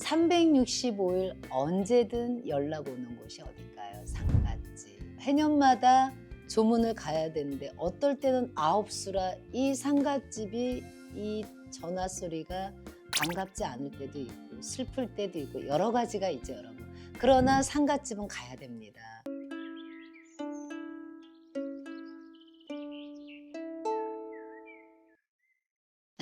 365일 언제든 연락 오는 곳이 어딜까요? 상갓집. 해년마다 조문을 가야 되는데 어떨 때는 아홉 수라 이 상갓집이 이 전화 소리가 반갑지 않을 때도 있고 슬플 때도 있고 여러 가지가 있죠, 여러분. 그러나 상갓집은 가야 됩니다.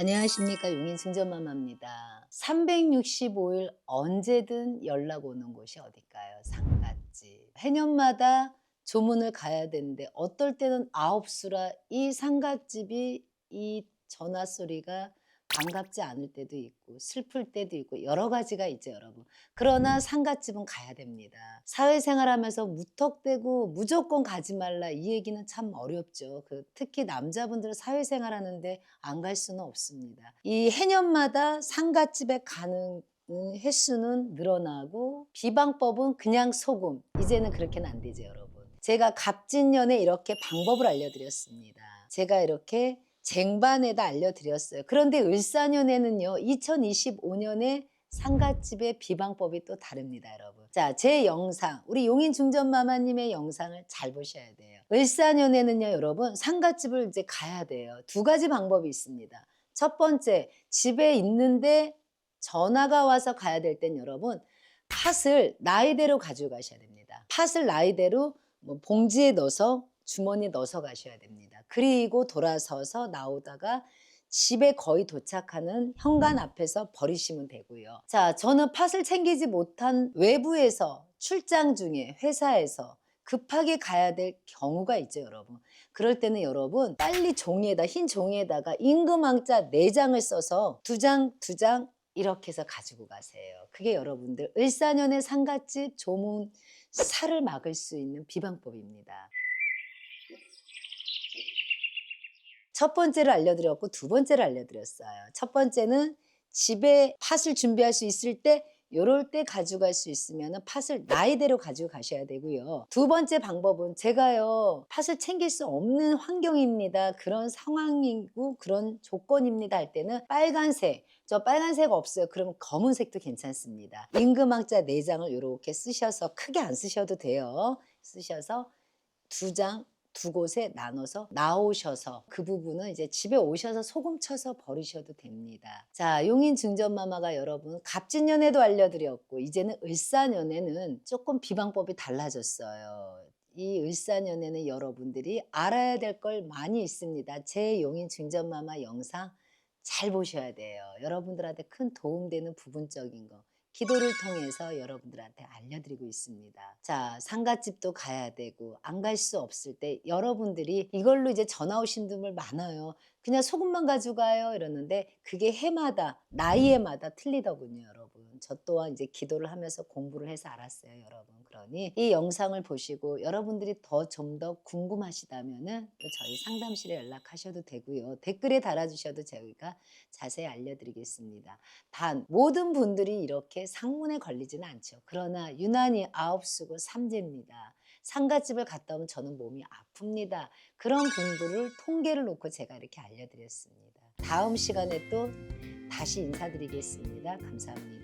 안녕하십니까 용인 증전마마입니다. 365일 언제든 연락 오는 곳이 어딜까요? 상갓집. 해년마다 조문을 가야 되는데 어떨 때는 아홉 수라 이 상갓집이 이 전화 소리가 반갑지 않을 때도 있고 슬플 때도 있고 여러 가지가 있죠 여러분. 그러나 상갓집은 가야 됩니다. 사회생활하면서 무턱대고 무조건 가지 말라 이 얘기는 참 어렵죠. 그 특히 남자분들은 사회생활하는데 안 갈 수는 없습니다. 이 해년마다 상갓집에 가는 횟수는 늘어나고 비방법은 그냥 소금. 이제는 그렇게는 안 되죠 여러분. 제가 갑진년에 이렇게 방법을 알려드렸습니다. 제가 이렇게 쟁반에다 알려드렸어요. 그런데 을사년에는요, 2025년에 상갓집의 비방법이 또 다릅니다, 여러분. 자, 제 영상, 우리 용인 중전마마님의 영상을 잘 보셔야 돼요. 을사년에는요, 여러분, 상갓집을 이제 가야 돼요. 두 가지 방법이 있습니다. 첫 번째, 집에 있는데 전화가 와서 가야 될 땐 여러분, 팥을 나이대로 가져가셔야 됩니다. 팥을 나이대로 뭐 봉지에 넣어서 주머니에 넣어서 가셔야 됩니다. 그리고 돌아서서 나오다가 집에 거의 도착하는 현관 앞에서 버리시면 되고요. 자, 저는 팥을 챙기지 못한 외부에서 출장 중에 회사에서 급하게 가야 될 경우가 있죠, 여러분. 그럴 때는 여러분 빨리 종이에다 흰 종이에다가 임금왕자 네 장을 써서 두 장, 두장 이렇게 해서 가지고 가세요. 그게 여러분들 을사년의 상갓집 조문 살을 막을 수 있는 비방법입니다. 첫 번째를 알려드렸고 두 번째를 알려드렸어요. 첫 번째는 집에 팥을 준비할 수 있을 때 요럴 때 가져갈 수 있으면 팥을 나이대로 가지고 가셔야 되고요. 두 번째 방법은 제가요 팥을 챙길 수 없는 환경입니다. 그런 상황이고 그런 조건입니다 할 때는 빨간색 저 빨간색 없어요. 그럼 검은색도 괜찮습니다. 임금왕자 네 장을 이렇게 쓰셔서 크게 안 쓰셔도 돼요. 쓰셔서 두 장, 두 곳에 나눠서 나오셔서 그 부분은 이제 집에 오셔서 소금 쳐서 버리셔도 됩니다. 자, 용인 증전마마가 여러분 갑진년에도 알려드렸고 이제는 을사년에는 조금 비방법이 달라졌어요. 이 을사년에는 여러분들이 알아야 될 걸 많이 있습니다. 제 용인 증전마마 영상 잘 보셔야 돼요. 여러분들한테 큰 도움되는 부분적인 거. 기도를 통해서 여러분들한테 알려드리고 있습니다. 자, 상갓집도 가야 되고 안 갈 수 없을 때 여러분들이 이걸로 이제 전화 오신 분들 많아요. 그냥 소금만 가져가요 이러는데 그게 해마다 나이에마다 틀리더군요, 여러분. 저 또한 이제 기도를 하면서 공부를 해서 알았어요, 여러분. 그러니 이 영상을 보시고 여러분들이 더 좀더 궁금하시다면은 또 저희 상담실에 연락하셔도 되고요. 댓글에 달아주셔도 저희가 자세히 알려드리겠습니다. 단 모든 분들이 이렇게 상문에 걸리지는 않죠. 그러나 유난히 아홉 수고 삼재입니다. 상가집을 갔다 오면 저는 몸이 아픕니다. 그런 분들을 통계를 놓고 제가 이렇게 알려드렸습니다. 다음 시간에 또 다시 인사드리겠습니다. 감사합니다.